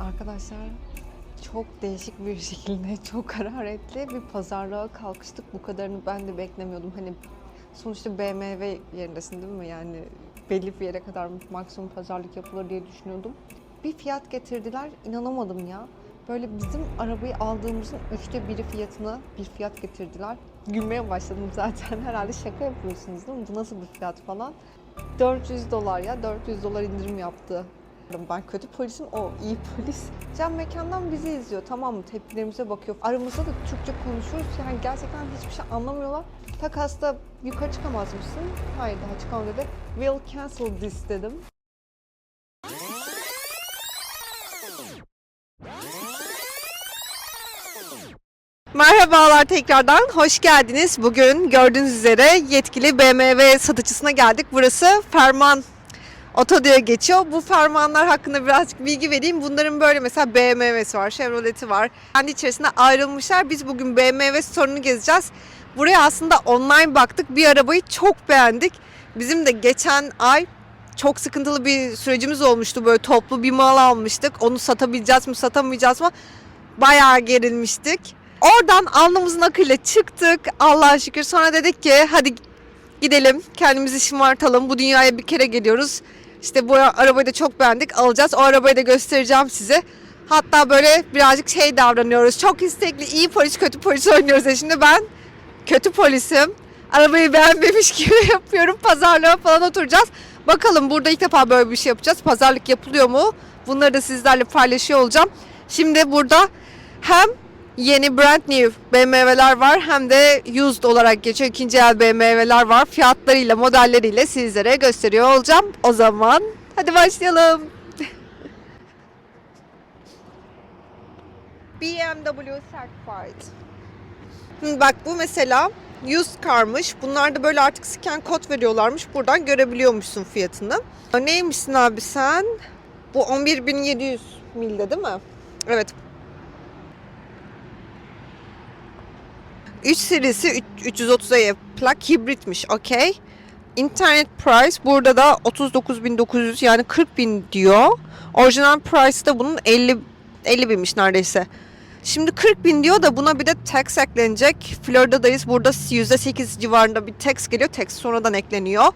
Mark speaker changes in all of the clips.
Speaker 1: Arkadaşlar çok değişik bir şekilde, çok hararetli bir pazarlığa kalkıştık. Bu kadarını ben de beklemiyordum. Hani sonuçta BMW yerindesin değil mi? Yani belli bir yere kadar maksimum pazarlık yapılır diye düşünüyordum. Bir fiyat getirdiler, inanamadım ya. Böyle bizim arabayı aldığımızın üçte biri fiyatına bir fiyat getirdiler. Gülmeye başladım zaten. Herhalde şaka yapıyorsunuz değil mi? Bu nasıl bir fiyat falan. 400 dolar ya, 400 dolar indirim yaptı. Ben kötü polisim, o iyi polis. Cam mekandan bizi izliyor tamam mı? Tepkilerimize bakıyor. Aramızda da Türkçe konuşuyoruz. Yani gerçekten hiçbir şey anlamıyorlar. Takasta yukarı çıkamaz mısın? Hayır daha çıkamam dedi. We'll cancel this dedim. Merhabalar tekrardan, hoş geldiniz. Bugün gördüğünüz üzere yetkili BMW satıcısına geldik. Burası Ferman Oto diye geçiyor. Bu fermanlar hakkında birazcık bilgi vereyim. Bunların böyle mesela BMW'si var, Chevrolet'i var. Kendi içerisinde ayrılmışlar. Biz bugün BMW sorunu gezeceğiz. Buraya aslında online baktık. Bir arabayı çok beğendik. Bizim de geçen ay çok sıkıntılı bir sürecimiz olmuştu. Böyle toplu bir mal almıştık. Onu satabileceğiz mi, satamayacağız mı? Bayağı gerilmiştik. Oradan alnımızın akıyla çıktık. Allah'a şükür. Sonra dedik ki hadi gidelim kendimizi şımartalım. Bu dünyaya bir kere geliyoruz. İşte bu arabayı da çok beğendik. Alacağız. O arabayı da göstereceğim size. Hatta böyle birazcık şey davranıyoruz. Çok istekli, iyi polis, kötü polis oynuyoruz. Şimdi ben kötü polisim. Arabayı beğenmemiş gibi yapıyorum. Pazarlığa falan oturacağız. Bakalım burada ilk defa böyle bir şey yapacağız. Pazarlık yapılıyor mu? Bunları da sizlerle paylaşıyor olacağım. Şimdi burada hem yeni brand new BMW'ler var hem de used olarak geçiyor ikinci el BMW'ler var. Fiyatlarıyla, modelleriyle sizlere gösteriyor olacağım. O zaman hadi başlayalım. BMW Certified. Bak bu mesela used car'mış. Bunlar da böyle artık scan kod veriyorlarmış. Buradan görebiliyormuşsun fiyatını. Neymişsin abi sen? Bu 11.700 milde değil mi? Evet 3 serisi 330'a plak hibritmiş. Okey. İnternet price burada da 39.900 yani 40.000 diyor. Orijinal price da bunun 50 50 binmiş neredeyse. Şimdi 40 bin diyor da buna bir de tax eklenecek. Florida'dayız. Burada %8 civarında bir tax geliyor. Tax sonradan ekleniyor.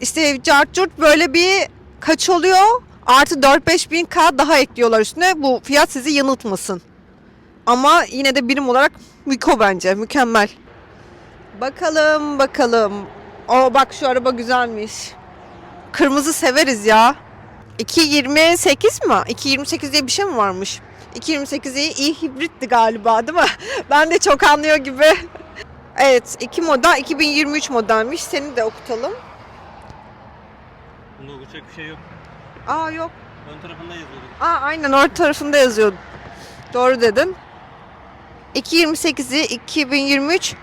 Speaker 1: İşte cart curt böyle bir kaç oluyor? Artı 4-5 bin K daha ekliyorlar üstüne. Bu fiyat sizi yanıltmasın. Ama yine de birim olarak Miko bence. Mükemmel. Bakalım bakalım. O bak şu araba güzelmiş. Kırmızı severiz ya. 2.28 mi? 2.28 diye bir şey mi varmış? 2.28 iyi, iyi hibritti galiba değil mi? Ben de çok anlıyor gibi. Evet, iki model 2023 modelmiş. Seni de okutalım.
Speaker 2: Bunda okuyacak bir şey yok.
Speaker 1: Aa yok.
Speaker 2: Ön tarafında yazıyordu.
Speaker 1: Aa aynen orta tarafında yazıyor. Doğru dedin. 2.28'i 2023.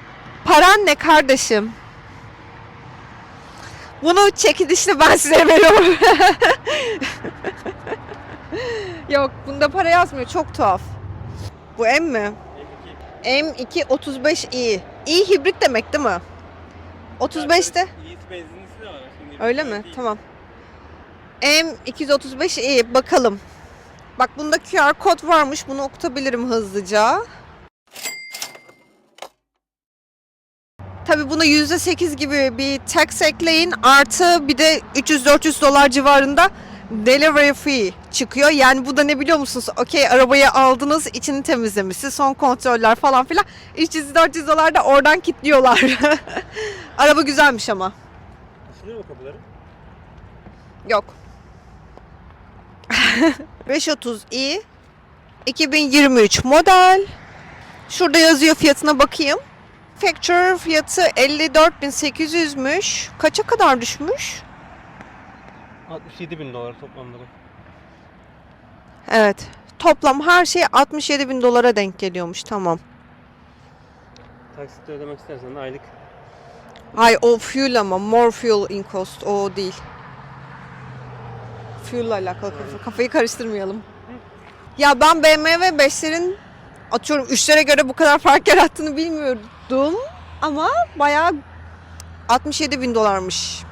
Speaker 1: Paran ne kardeşim? Bunu çekilişle ben size veriyorum. Yok bunda para yazmıyor. Çok tuhaf. Bu M mi?
Speaker 2: M2.
Speaker 1: M2 35i. İyi hibrit demek değil mi? 35'te.
Speaker 2: İyi benzinlisi de var.
Speaker 1: Öyle mi? Tamam. M235i bakalım. Bak bunda QR kod varmış. Bunu okutabilirim hızlıca. Tabii buna %8 gibi bir tax ekleyin. Artı bir de 300-400 dolar civarında delivery fee çıkıyor. Yani bu da ne biliyor musunuz? Okey arabayı aldınız, içini temizlemişsiniz, son kontroller falan filan. 300-400 dolar da oradan kilitliyorlar. Araba güzelmiş ama.
Speaker 2: Açılıyor mu kapıları?
Speaker 1: Yok. 530i 2023 model. Şurada yazıyor fiyatına bakayım. Factory fiyatı 54.800'müş. Kaça kadar düşmüş?
Speaker 2: 67 bin dolar toplamda bu.
Speaker 1: Evet. Toplam her şey 67 bin dolara denk geliyormuş. Tamam.
Speaker 2: Taksitle ödemek istersen de aylık
Speaker 1: Hay o fuel ama more fuel in cost o değil. Fuel ile alakalı kafa- kafayı karıştırmayalım. Ya ben BMW 5'lerin atıyorum 3'lere göre bu kadar fark yarattığını bilmiyordum. Ama bayağı 67 bin dolarmış.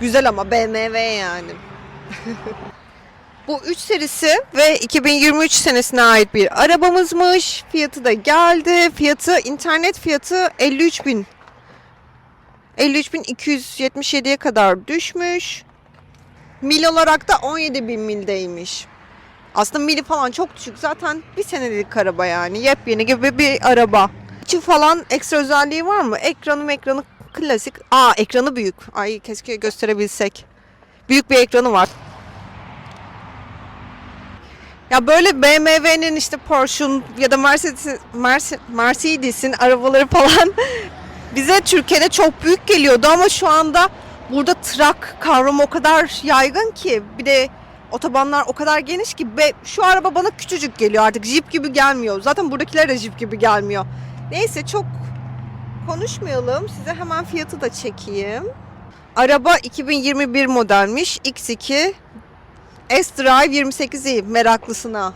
Speaker 1: Güzel ama BMW yani. Bu 3 serisi ve 2023 senesine ait bir arabamızmış. Fiyatı da geldi. Fiyatı internet fiyatı 53 bin. 53.277'ye kadar düşmüş. Mil olarak da 17 bin mildeymiş. Aslında mili falan çok düşük. Zaten bir senelik araba yani. Yepyeni gibi bir araba. İçi falan ekstra özelliği var mı? Ekranı ekranı klasik. Aa ekranı büyük. Ay keşke gösterebilsek. Büyük bir ekranı var. Ya böyle BMW'nin işte Porsche'un ya da Mercedes, Merce- Mercedes'in arabaları falan bize Türkiye'de çok büyük geliyordu ama şu anda burada trak kavramı o kadar yaygın ki bir de otobanlar o kadar geniş ki be, şu araba bana küçücük geliyor artık Jeep gibi gelmiyor. Zaten buradakiler de Jeep gibi gelmiyor. Neyse çok konuşmayalım. Size hemen fiyatı da çekeyim. Araba 2021 modelmiş. X2 S-Drive 28i meraklısına.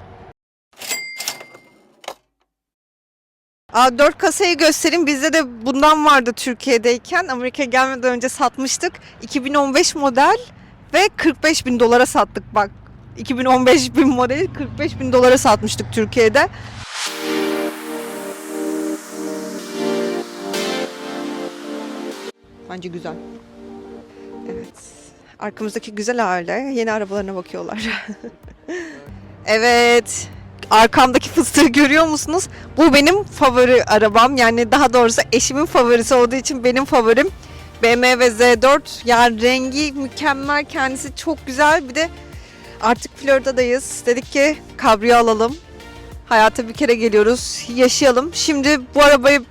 Speaker 1: A4 kasayı göstereyim. Bizde de bundan vardı Türkiye'deyken. Amerika'ya gelmeden önce satmıştık. 2015 model ve 45 bin dolara sattık bak. 2015 bin model 45 bin dolara satmıştık Türkiye'de. Bence güzel. Evet. Arkamızdaki güzel aile yeni arabalarına bakıyorlar. evet. Arkamdaki fıstığı görüyor musunuz? Bu benim favori arabam. Yani daha doğrusu eşimin favorisi olduğu için benim favorim. BMW Z4. Yani rengi mükemmel. Kendisi çok güzel. Bir de artık Florida'dayız. Dedik ki kabriyo alalım. Hayata bir kere geliyoruz. Yaşayalım. Şimdi bu arabayı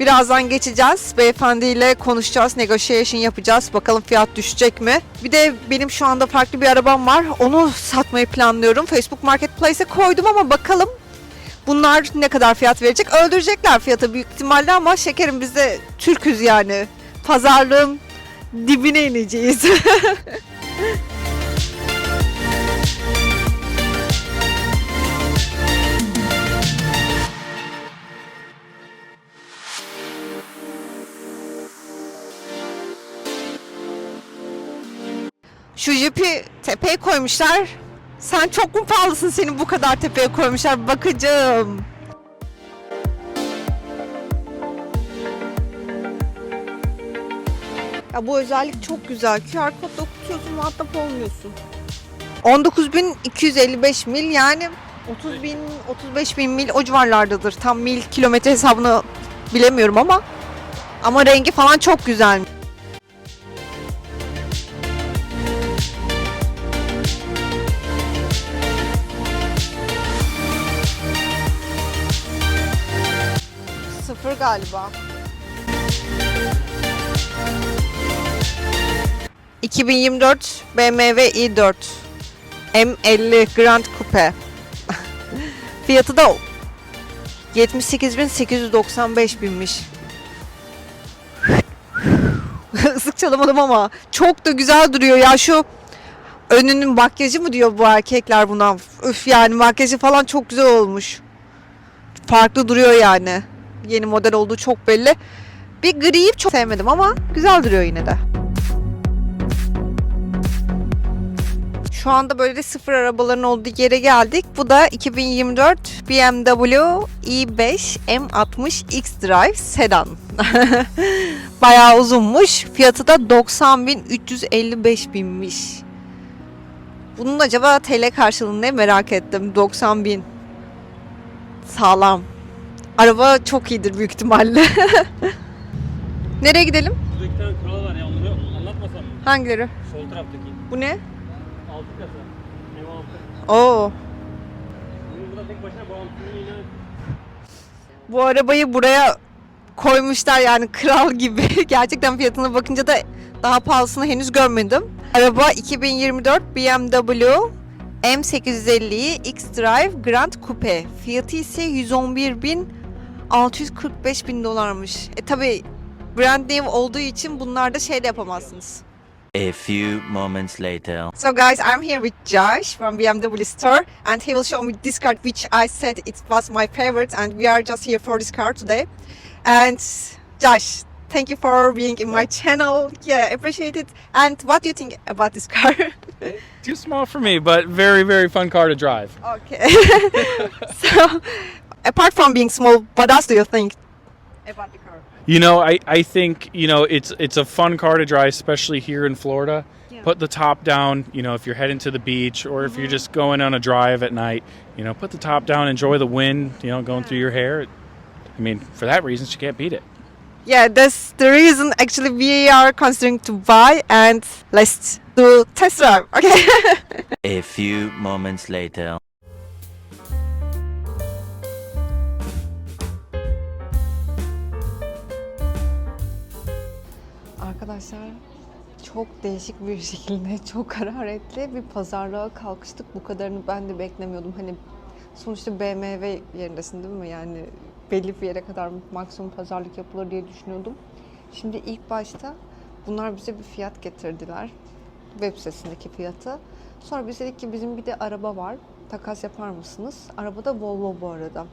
Speaker 1: Birazdan geçeceğiz. Beyefendiyle konuşacağız. Negotiation yapacağız. Bakalım fiyat düşecek mi? Bir de benim şu anda farklı bir arabam var. Onu satmayı planlıyorum. Facebook Marketplace'e koydum ama bakalım bunlar ne kadar fiyat verecek? Öldürecekler fiyatı büyük ihtimalle ama şekerim biz de Türküz yani. Pazarlığın dibine ineceğiz. Şu jipi tepeye koymuşlar. Sen çok mu pahalısın seni bu kadar tepeye koymuşlar bakacağım. Ya bu özellik çok güzel. QR kodla okutuyorsun muhatap olmuyorsun. 19.255 mil yani 30 bin 35 bin mil o civarlardadır. Tam mil kilometre hesabını bilemiyorum ama ama rengi falan çok güzel. Galiba. 2024 BMW i4 M50 Grand Coupe. Fiyatı da 78.895 binmiş. Isık çalamadım ama çok da güzel duruyor ya şu önünün makyajı mı diyor bu erkekler buna. Üf yani makyajı falan çok güzel olmuş. Farklı duruyor yani. Yeni model olduğu çok belli. Bir griyi çok sevmedim ama güzel duruyor yine de. Şu anda böyle de sıfır arabaların olduğu yere geldik. Bu da 2024 BMW i5 M60 X-Drive sedan. Bayağı uzunmuş. Fiyatı da 90.355 binmiş. Bunun acaba TL karşılığı ne merak ettim. 90 bin. Sağlam. Araba çok iyidir büyük ihtimalle. Nereye gidelim?
Speaker 2: Burada iki tane kural var ya onları anlatmasam mı?
Speaker 1: Hangileri?
Speaker 2: Sol taraftaki.
Speaker 1: Bu ne?
Speaker 2: Altı kasa. Ev altı.
Speaker 1: Oo.
Speaker 2: Bunun burada tek başına bağımsızlığını ilan
Speaker 1: Bu arabayı buraya koymuşlar yani kral gibi. Gerçekten fiyatına bakınca da daha pahalısını henüz görmedim. Araba 2024 BMW M850 X-Drive Grand Coupe. Fiyatı ise 111.645 bin dolarmış. E tabi brand name olduğu için bunlarda şey de yapamazsınız.
Speaker 3: A few moments later.
Speaker 1: So guys, I'm here with Josh from BMW store and he will show me this car which I said it was my favorite and we are just here for this car today. And Josh, Thank you for being in my channel. Yeah, appreciate it. And what do you think about this car?
Speaker 4: Too small for me, but very, very fun car to drive.
Speaker 1: okay. so, apart from being small, what else do you think about the car?
Speaker 4: You know, I, I think, you know, it's it's a fun car to drive, especially here in Florida.
Speaker 1: Yeah.
Speaker 4: Put the top down, you know, if you're heading to the beach or if you're mm-hmm. just going on a drive at night, you know, put the top down, enjoy the wind, you know, going through your hair. I mean, for that reason, you can't beat it.
Speaker 1: Yeah, that's the reason actually we are considering to buy and let's do test drive. Okay.
Speaker 3: A few moments later.
Speaker 1: Arkadaşlar çok değişik bir şekilde çok hararetli bir pazarlığa kalkıştık. Bu kadarını ben de beklemiyordum. Hani sonuçta BMW yerindesin değil mi? Yani belli bir yere kadar maksimum pazarlık yapılır diye düşünüyordum. Şimdi ilk başta bunlar bize bir fiyat getirdiler. Web sitesindeki fiyatı. Sonra biz dedik ki bizim bir de araba var. Takas yapar mısınız? Araba da Volvo bu arada.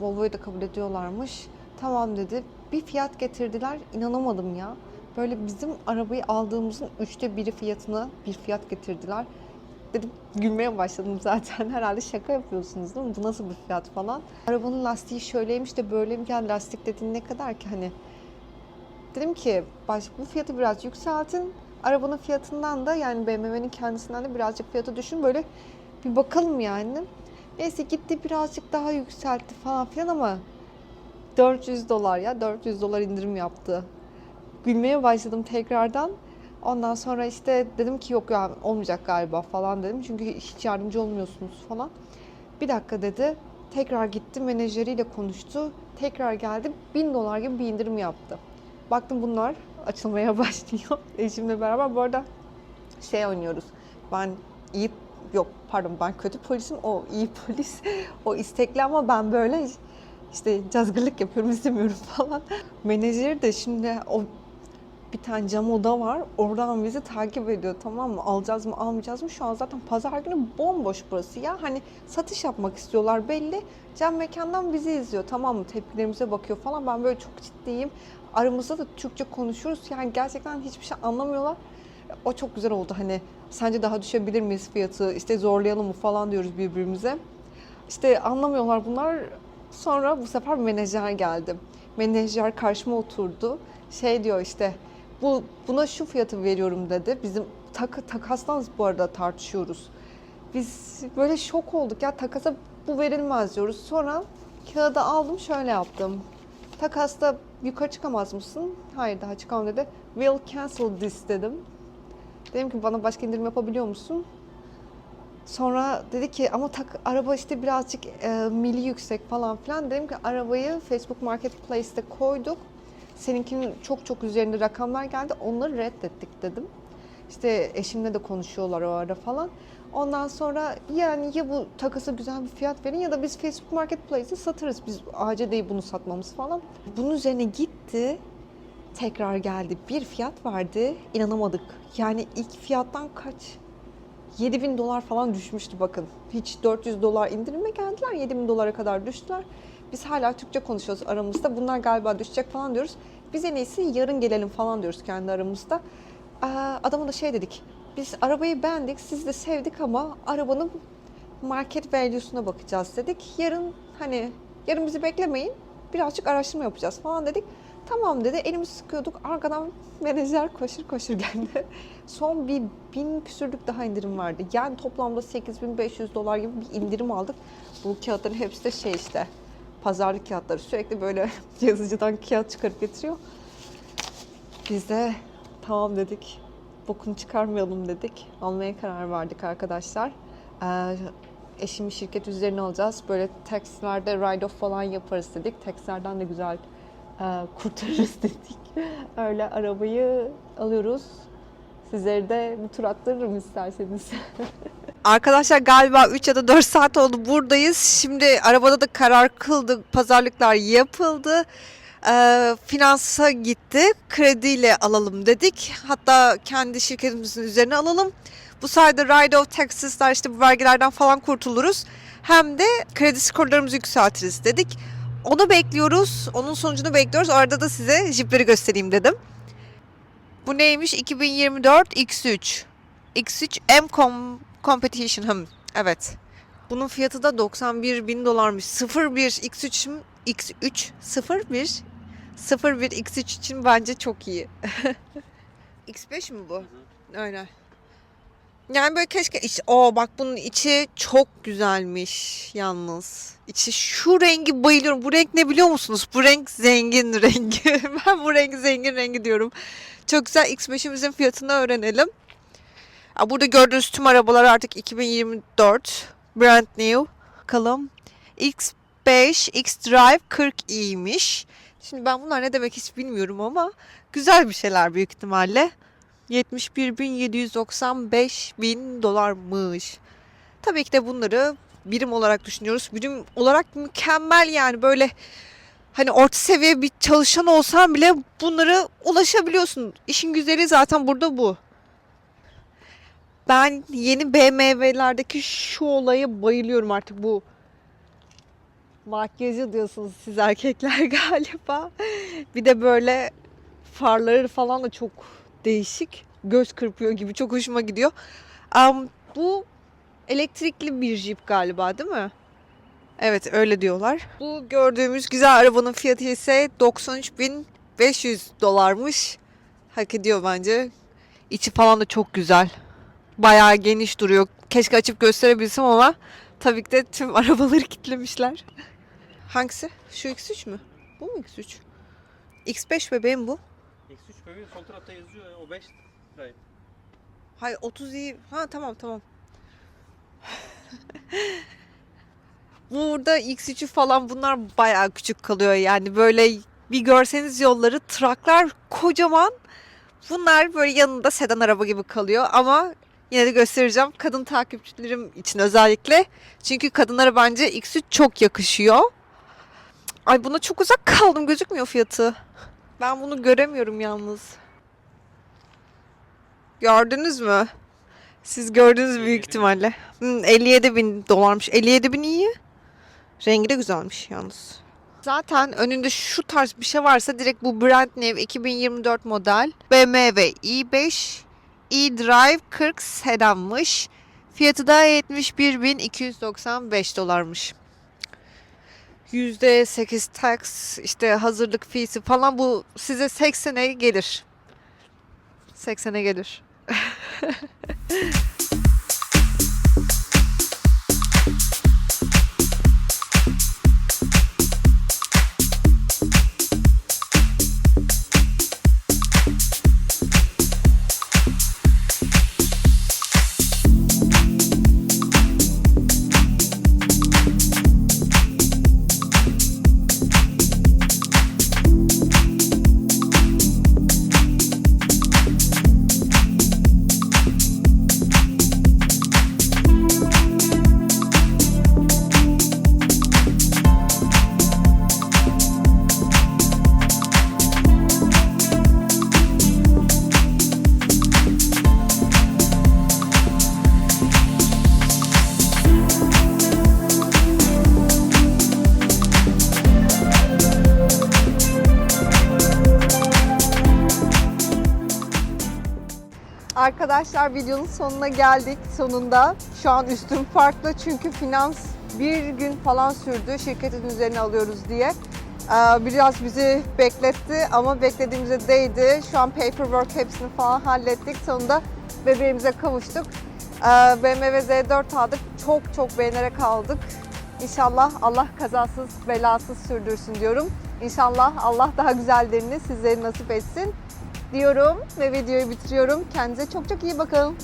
Speaker 1: Volvo'yu da kabul ediyorlarmış. Tamam dedi. Bir fiyat getirdiler. İnanamadım ya. Böyle bizim arabayı aldığımızın üçte biri fiyatına bir fiyat getirdiler. Dedim gülmeye başladım zaten. Herhalde şaka yapıyorsunuz değil mi? Bu nasıl bir fiyat falan. Arabanın lastiği şöyleymiş de böyleymiş. Yani lastik dediğin ne kadar ki hani. Dedim ki baş, bu fiyatı biraz yükseltin. Arabanın fiyatından da yani BMW'nin kendisinden de birazcık fiyatı düşün. Böyle bir bakalım yani. Neyse gitti birazcık daha yükseltti falan filan ama 400 dolar ya 400 dolar indirim yaptı. Gülmeye başladım tekrardan. Ondan sonra işte dedim ki yok ya olmayacak galiba falan dedim. Çünkü hiç yardımcı olmuyorsunuz falan. Bir dakika dedi. Tekrar gitti menajeriyle konuştu. Tekrar geldi 1000 dolar gibi bir indirim yaptı. Baktım bunlar açılmaya başlıyor eşimle beraber. Bu arada şey oynuyoruz. Ben iyi yok pardon ben kötü polisim o iyi polis o istekli ama ben böyle işte cazgırlık yapıyorum istemiyorum falan. Menajeri de şimdi o bir tane cam oda var. Oradan bizi takip ediyor tamam mı? Alacağız mı almayacağız mı? Şu an zaten pazar günü bomboş burası ya. Hani satış yapmak istiyorlar belli. Cam mekandan bizi izliyor tamam mı? Tepkilerimize bakıyor falan. Ben böyle çok ciddiyim. Aramızda da Türkçe konuşuyoruz. Yani gerçekten hiçbir şey anlamıyorlar. O çok güzel oldu hani sence daha düşebilir miyiz fiyatı işte zorlayalım mı falan diyoruz birbirimize. İşte anlamıyorlar bunlar. Sonra bu sefer menajer geldi. Menajer karşıma oturdu. Şey diyor işte bu buna şu fiyatı veriyorum dedi. Bizim tak, takastan bu arada tartışıyoruz. Biz böyle şok olduk ya takasa bu verilmez diyoruz. Sonra kağıdı aldım şöyle yaptım. Takasta yukarı çıkamaz mısın? Hayır daha çıkamam dedi. Will cancel this dedim. Dedim ki bana başka indirim yapabiliyor musun? Sonra dedi ki ama tak, araba işte birazcık e, mili yüksek falan filan. Dedim ki arabayı Facebook Marketplace'te koyduk. Seninkinin çok çok üzerinde rakamlar geldi. Onları reddettik dedim. İşte eşimle de konuşuyorlar o ara falan. Ondan sonra yani ya bu takası güzel bir fiyat verin ya da biz Facebook Marketplace'te satarız. Biz acil değil bunu satmamız falan. Bunun üzerine gitti tekrar geldi. Bir fiyat verdi. İnanamadık. Yani ilk fiyattan kaç? 7000 dolar falan düşmüştü bakın. Hiç 400 dolar indirime geldiler. 7000 dolara kadar düştüler. Biz hala Türkçe konuşuyoruz aramızda. Bunlar galiba düşecek falan diyoruz. Biz en iyisi yarın gelelim falan diyoruz kendi aramızda. Adama da şey dedik. Biz arabayı beğendik, siz de sevdik ama arabanın market value'suna bakacağız dedik. Yarın hani yarın bizi beklemeyin. Birazcık araştırma yapacağız falan dedik. Tamam dedi. Elimizi sıkıyorduk. Arkadan menajer koşur koşur geldi. Son bir bin küsürlük daha indirim vardı. Yani toplamda 8500 dolar gibi bir indirim aldık. Bu kağıtların hepsi de şey işte pazarlık kağıtları. Sürekli böyle yazıcıdan kağıt çıkarıp getiriyor. Biz de tamam dedik. Bokunu çıkarmayalım dedik. Almaya karar verdik arkadaşlar. Ee, eşimi şirket üzerine alacağız. Böyle taxilerde ride-off falan yaparız dedik. Taxilerden de güzel e, kurtarırız dedik. Öyle arabayı alıyoruz. Sizleri de bir tur attırırım isterseniz. Arkadaşlar galiba 3 ya da 4 saat oldu buradayız. Şimdi arabada da karar kıldık. Pazarlıklar yapıldı. Ee, finansa gitti. Krediyle alalım dedik. Hatta kendi şirketimizin üzerine alalım. Bu sayede Ride of Taxes'lar işte bu vergilerden falan kurtuluruz. Hem de kredi skorlarımızı yükseltiriz dedik. Onu bekliyoruz. Onun sonucunu bekliyoruz. Orada da size jipleri göstereyim dedim. Bu neymiş? 2024 X3. X3 M Com Competition. Hmm, evet. Bunun fiyatı da 91 bin dolarmış. 01 X3 'üm- X3 01 01 X3 için bence çok iyi. X5 mi bu? Öyle. Yani böyle keşke iç, o bak bunun içi çok güzelmiş yalnız. İçi şu rengi bayılıyorum. Bu renk ne biliyor musunuz? Bu renk zengin rengi. ben bu rengi zengin rengi diyorum. Çok güzel X5'imizin fiyatını öğrenelim. Burada gördüğünüz tüm arabalar artık 2024 brand new. Bakalım. X5 X-Drive 40i'ymiş. Şimdi ben bunlar ne demek hiç bilmiyorum ama güzel bir şeyler büyük ihtimalle. 71.795 bin dolarmış. Tabii ki de bunları birim olarak düşünüyoruz. Birim olarak mükemmel yani böyle hani orta seviye bir çalışan olsan bile bunları ulaşabiliyorsun. İşin güzeli zaten burada bu. Ben yeni BMW'lerdeki şu olaya bayılıyorum artık bu makyajı diyorsunuz siz erkekler galiba. Bir de böyle farları falan da çok değişik. Göz kırpıyor gibi çok hoşuma gidiyor. Am, bu elektrikli bir jip galiba değil mi? Evet öyle diyorlar. Bu gördüğümüz güzel arabanın fiyatı ise 93.500 dolarmış. Hak ediyor bence. İçi falan da çok güzel. Bayağı geniş duruyor. Keşke açıp gösterebilsem ama tabii ki de tüm arabaları kitlemişler. Hangisi? Şu X3 mü? Bu mu X3? X5 bebeğim bu.
Speaker 2: X3 bebeğin sol tarafta yazıyor ya, o 5 Drive.
Speaker 1: Hayır 30 iyi. Ha tamam tamam. Burada X3'ü falan bunlar bayağı küçük kalıyor yani böyle bir görseniz yolları traklar kocaman. Bunlar böyle yanında sedan araba gibi kalıyor ama yine de göstereceğim kadın takipçilerim için özellikle. Çünkü kadınlara bence X3 çok yakışıyor. Ay buna çok uzak kaldım gözükmüyor fiyatı. Ben bunu göremiyorum yalnız. Gördünüz mü? Siz gördünüz büyük
Speaker 2: 57 bin.
Speaker 1: ihtimalle. Hmm, 57 bin dolarmış. 57 bin iyi. Rengi de güzelmiş yalnız. Zaten önünde şu tarz bir şey varsa direkt bu brand new 2024 model BMW i5 e-Drive 40 sedanmış. Fiyatı da 71.295 dolarmış. %8 tax işte hazırlık fiyesi falan bu size 80'e gelir. 80'e gelir. Arkadaşlar videonun sonuna geldik sonunda. Şu an üstüm farklı çünkü finans bir gün falan sürdü şirketin üzerine alıyoruz diye. Ee, Biraz bizi bekletti ama beklediğimize değdi. Şu an paperwork hepsini falan hallettik. Sonunda bebeğimize kavuştuk. Ee, BMW Z4 aldık. Çok çok beğenerek aldık. İnşallah Allah kazasız belasız sürdürsün diyorum. İnşallah Allah daha güzellerini sizlere nasip etsin diyorum ve videoyu bitiriyorum. Kendinize çok çok iyi bakın.